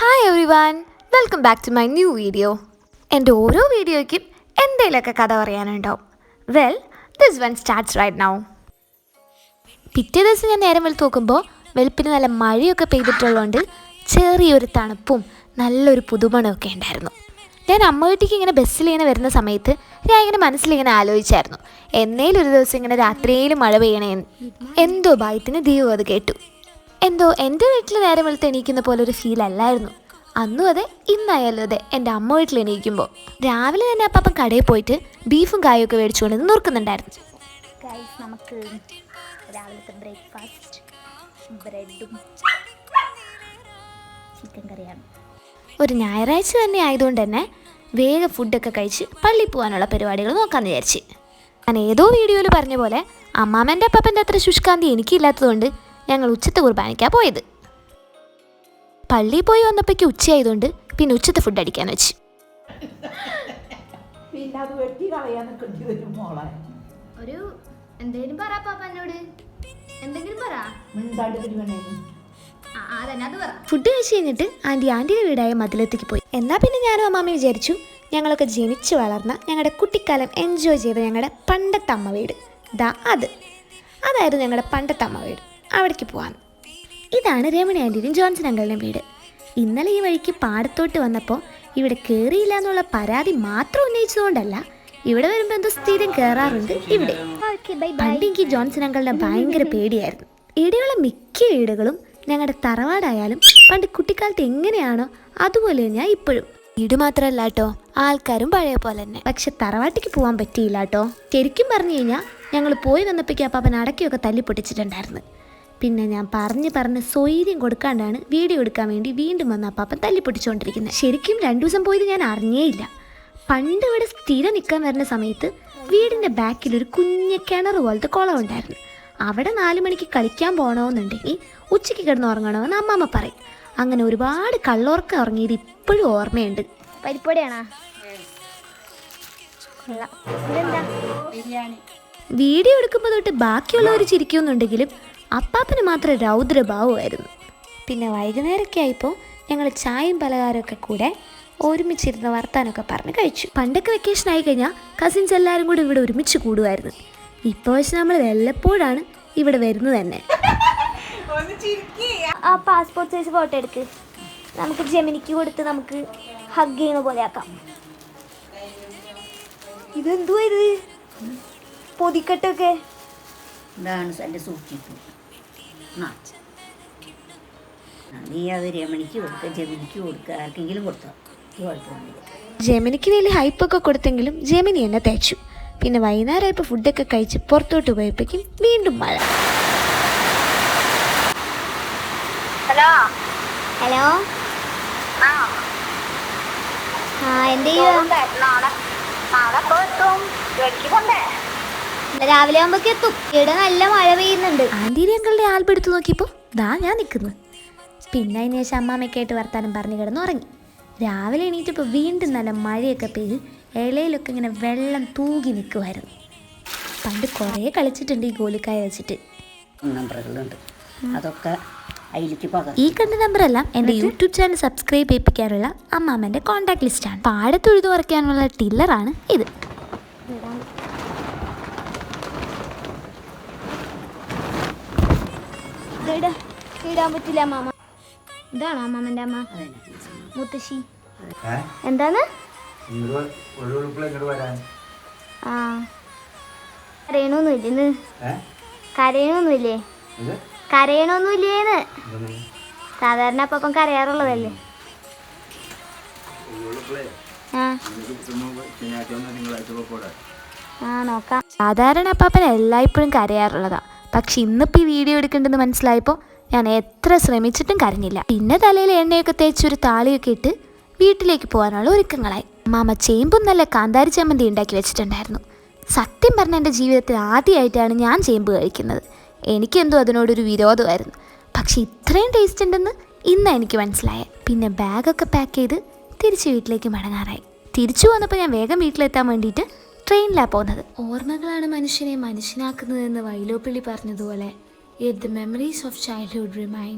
Hi everyone welcome back to my new video എന്റെ ഓരോ വീഡിയോയ്ക്കും എന്തെങ്കിലുമൊക്കെ കഥ പറയാനുണ്ടാവും. Well this one starts right now പിറ്റേ ദിവസം ഞാൻ നേരം വെളുത്ത് നോക്കുമ്പോൾ വെളുപ്പിന് നല്ല മഴയൊക്കെ പെയ്തിട്ടുള്ളതുകൊണ്ട് ചെറിയൊരു തണുപ്പും നല്ലൊരു പുതുമണമൊക്കെ ഉണ്ടായിരുന്നു. ഞാൻ അമ്മ വീട്ടിലേക്ക് ഇങ്ങനെ ബസ്സിൽ ഇങ്ങനെ വരുന്ന സമയത്ത് ഞാൻ ഇങ്ങനെ മനസ്സിലിങ്ങനെ ആലോചിച്ചായിരുന്നു. എന്നേലും ഒരു ദിവസം ഇങ്ങനെ രാത്രിയിൽ മഴ പെയ്യണേ എന്തോ ഭയത്തിന് ദൈവം അത് കേട്ടു. എന്തോ എന്റെ വീട്ടിൽ നേരം വെളുത്ത് എണീക്കുന്ന പോലെ ഒരു ഫീൽ അല്ലായിരുന്നു. അന്നും അതെ ഇന്നായാലും അതെ എന്റെ അമ്മ വീട്ടിൽ എണീക്കുമ്പോൾ രാവിലെ തന്നെ അപ്പം കടയിൽ പോയിട്ട് ബീഫും കായും ഒക്കെ മേടിച്ചുകൊണ്ട് നോക്കുന്നുണ്ടായിരുന്നു ഗൈസ് നമുക്ക് രാവിലത്തെ ബ്രേക്ക്ഫാസ്റ്റ് ബ്രെഡും ചിക്കൻ കറിയാണ്. ഒരു ഞായറാഴ്ച തന്നെ ആയതുകൊണ്ട് തന്നെ വേഗം ഫുഡൊക്കെ കഴിച്ച് പള്ളിയിൽ പോകാനുള്ള പരിപാടികൾ നോക്കാമെന്ന് വിചാരിച്ച്. ഞാൻ ഏതോ വീഡിയോയിൽ പറഞ്ഞ പോലെ അമ്മാമന്റെ അപ്പന്റെ അത്ര ശുഷ്കാന്തി എനിക്കില്ലാത്തതുകൊണ്ട് ഞങ്ങൾ ഉച്ചത്തെ കുർബാനയ്ക്കാണ് പോയത്. പള്ളിയിൽ പോയി വന്നപ്പോഴേക്ക് ഉച്ചയായതുകൊണ്ട് പിന്നെ ഉച്ചത്തെ ഫുഡ് അടിക്കാൻ വെച്ച്. പിന്നെ അത് വെട്ടി കളയാൻ നിൽക്കേണ്ടി വരും മോളെ. ഒരു എന്തെങ്കിലും പറ പാപ്പനോട് എന്തെങ്കിലും പറ. ഫുഡ് കഴിച്ച് കഴിഞ്ഞിട്ട് ആന്റി ആന്റിയുടെ വീടായ മതിലത്തേക്ക് പോയി. എന്നാൽ പിന്നെ ഞാനും അമ്മാമ്മ വിചാരിച്ചു ഞങ്ങളൊക്കെ ജനിച്ചു വളർന്ന ഞങ്ങളുടെ കുട്ടിക്കാലം എൻജോയ് ചെയ്ത ഞങ്ങളുടെ പണ്ടത്തെ അമ്മ വീട്. ദാ അത്. അതായിരുന്നു ഞങ്ങളുടെ പണ്ടത്തെ അമ്മ വീട്. അവിടേക്ക് പോവാൻ ഇതാണ് രമണി ആന്റിയും ജോൺസൺ അങ്കളുടെയും വീട്. ഇന്നലെ ഈ വഴിക്ക് പാടത്തോട്ട് വന്നപ്പോൾ ഇവിടെ കയറിയില്ല എന്നുള്ള പരാതി മാത്രം ഉന്നയിച്ചതുകൊണ്ടല്ല ഇവിടെ വരുമ്പോൾ എന്തോ സ്ഥിരം കയറാറുണ്ട് ഇവിടെ. പണ്ട് എനിക്ക് ജോൺസൺ അങ്കളുടെ ഭയങ്കര പേടിയായിരുന്നു. ഇവിടെയുള്ള മിക്ക വീടുകളും ഞങ്ങളുടെ തറവാടായാലും പണ്ട് കുട്ടിക്കാലത്ത് എങ്ങനെയാണോ അതുപോലെ തന്നെയാണ് ഇപ്പോഴും. വീട് മാത്രമല്ല കേട്ടോ ആൾക്കാരും പഴയ പോലെ തന്നെ. പക്ഷെ തറവാട്ടിക്ക് പോകാൻ പറ്റിയില്ല കേട്ടോ ശരിക്കും പറഞ്ഞു കഴിഞ്ഞാൽ ഞങ്ങൾ പോയി വന്നപ്പോഴേക്കും അപ്പാപ്പൻ അടക്കിയൊക്കെ തല്ലി പൊട്ടിച്ചിട്ടുണ്ടായിരുന്നു. പിന്നെ ഞാൻ പറഞ്ഞ് പറഞ്ഞ് സ്വൈര്യം കൊടുക്കാണ്ടാണ് വീഡിയോ എടുക്കാൻ വേണ്ടി വീണ്ടും വന്ന് അപ്പാപ്പൻ തല്ലി പൊട്ടിച്ചുകൊണ്ടിരിക്കുന്നത് ശരിക്കും രണ്ടു ദിവസം പോയത് ഞാൻ അറിഞ്ഞേയില്ല. പണ്ട് ഇവിടെ സ്ഥിരം നിൽക്കാൻ വരുന്ന സമയത്ത് വീടിന്റെ ബാക്കിൽ ഒരു കുഞ്ഞ കിണർ പോലത്തെ കുളം ഉണ്ടായിരുന്നു. അവിടെ നാല് മണിക്ക് കളിക്കാൻ പോകണമെന്നുണ്ടെങ്കിൽ ഉച്ചയ്ക്ക് കിടന്ന് ഉറങ്ങണമെന്ന് അമ്മാമ്മ പറയും. അങ്ങനെ ഒരുപാട് കള്ളോർക്ക ഉറങ്ങിയത് ഇപ്പോഴും ഓർമ്മയുണ്ട്. പരിപ്പൊടിയാണോ വീഡിയോ എടുക്കുമ്പോൾ തൊട്ട് ബാക്കിയുള്ളവർ ചിരിക്കുന്നുണ്ടെങ്കിലും അപ്പാപ്പന് മാത്രം രൗദ്രഭാവമായിരുന്നു. പിന്നെ വൈകുന്നേരമൊക്കെ ആയപ്പോൾ ഞങ്ങൾ ചായയും പലഹാരമൊക്കെ കൂടെ ഒരുമിച്ചിരുന്ന് വർത്താനൊക്കെ പറഞ്ഞ് കഴിച്ചു. പണ്ടൊക്കെ വെക്കേഷൻ ആയി കഴിഞ്ഞാൽ കസിൻസ് എല്ലാവരും കൂടി ഇവിടെ ഒരുമിച്ച് കൂടുമായിരുന്നു. ഇപ്പോൾ വെച്ച് നമ്മൾ വല്ലപ്പോഴാണ് ഇവിടെ വരുന്നത് തന്നെ. ആ പാസ്പോർട്ട് സൈസ് ഫോട്ടോ എടുക്ക്. നമുക്ക് ജെമിനിക്ക് കൊടുത്ത് നമുക്ക് ഹഗ് ചെയ്യുന്ന പോലെ ആക്കാം. ഇതെന്തുവാ ഇത്? പൊതിക്കെട്ടൊക്കെ. ഇതാണ് എന്റെ ആ. നീ അത് രമണിക്ക് കൊടുക്കുക ജമിനിക്ക് കൊടുക്കുക ആർക്കെങ്കിലും കൊടുത്തോ. കുഴപ്പമൊന്നുമില്ല ജെമിനിക്ക് വലിയ ഹൈപ്പൊക്കെ കൊടുത്തെങ്കിലും ജമിനി എന്നെ തേച്ചു. പിന്നെ വൈകുന്നേരമായപ്പോൾ ഫുഡൊക്കെ കഴിച്ച് പുറത്തോട്ട് പോയപ്പോഴേക്കും വീണ്ടും മഴ. ഹലോ? ഹലോ? ആ. എന്ത് ചെയ്യുക രാവിലെ ആകുമ്പോഴേക്ക് എത്തും ഇവിടെ നല്ല മഴ പെയ്യുന്നുണ്ട്. ആന്റീരി അങ്കളുടെ ആൽബം എടുത്തു നോക്കിയപ്പോൾ ദാ ഞാൻ നിൽക്കുന്നു പിന്നെ അതിന് ശേഷം അമ്മാമ്മയൊക്കെ ആയിട്ട് വർത്താനം പറഞ്ഞ് കിടന്ന് ഉറങ്ങി രാവിലെ എണീറ്റപ്പോൾ വീണ്ടും നല്ല മഴയൊക്കെ പെയ്ത് ഇലയിലൊക്കെ ഇങ്ങനെ വെള്ളം തൂകി നിൽക്കുമായിരുന്നു പണ്ട് കുറേ കളിച്ചിട്ടുണ്ട് ഈ ഗോലിക്കായ വെച്ചിട്ട്. നമ്പറുകളുണ്ട്. അതൊക്കെ ഈ കണ്ട നമ്പറെല്ലാം എന്റെ യൂട്യൂബ് ചാനൽ സബ്സ്ക്രൈബ് ചെയ്യിപ്പിക്കാനുള്ള അമ്മാമ്മന്റെ കോൺടാക്ട് ലിസ്റ്റാണ്. പാടത്തൊഴുതു കുറയ്ക്കാനുള്ള ടില്ലറാണ് ഇത്. ഇടാൻ പറ്റില്ല അമ്മാമ ഇതാണോ അമ്മാമന്റെ അമ്മ? മുത്തശ്ശി? എന്താണ്? ഇങ്ങോട്ട് ഒരു ഇങ്ങോട്ട് വരാൻ. ആ. കരയണമൊന്നുമില്ല കരയണൊന്നുമില്ലേ? കരയണൊന്നുമില്ലേന്ന്? സാധാരണ അപ്പം കരയാറുള്ളതല്ലേ? ആ. നോക്കാം. സാധാരണ അപ്പാപ്പൻ എല്ലായ്പ്പോഴും കരയാറുള്ളതാ. പക്ഷെ ഇന്നിപ്പോൾ ഈ വീഡിയോ എടുക്കേണ്ടെന്ന് മനസ്സിലായപ്പോൾ ഞാൻ എത്ര ശ്രമിച്ചിട്ടും കരഞ്ഞില്ല. പിന്നെ തലയിൽ എണ്ണയൊക്കെ തേച്ച് ഒരു താളിയൊക്കെ ഇട്ട് വീട്ടിലേക്ക് പോകാനുള്ള ഒരുക്കങ്ങളായി. മാമ ചേമ്പും നല്ല കാന്താരി ചമ്മന്തി ഉണ്ടാക്കി വെച്ചിട്ടുണ്ടായിരുന്നു. സത്യം പറഞ്ഞ എന്റെ ജീവിതത്തിൽ ആദ്യമായിട്ടാണ് ഞാൻ ചേമ്പ് കഴിക്കുന്നത്. എനിക്കെന്തോ അതിനോടൊരു വിരോധമായിരുന്നു. പക്ഷെ ഇത്രയും ടേസ്റ്റ് ഉണ്ടെന്ന് ഇന്ന് എനിക്ക് മനസ്സിലായത് പിന്നെ ബാഗൊക്കെ പാക്ക് ചെയ്ത് തിരിച്ച് വീട്ടിലേക്ക് മടങ്ങാറായി. തിരിച്ചു വന്നപ്പോൾ ഞാൻ വേഗം വീട്ടിലെത്താൻ വേണ്ടിയിട്ട് ട്രെയിനിലാണ് പോകുന്നത്. ഓർമ്മകളാണ് മനുഷ്യനെ മനുഷ്യനാക്കുന്നതെന്ന് വൈലോപ്പിള്ളി പറഞ്ഞതുപോലെ it the memories of childhood remain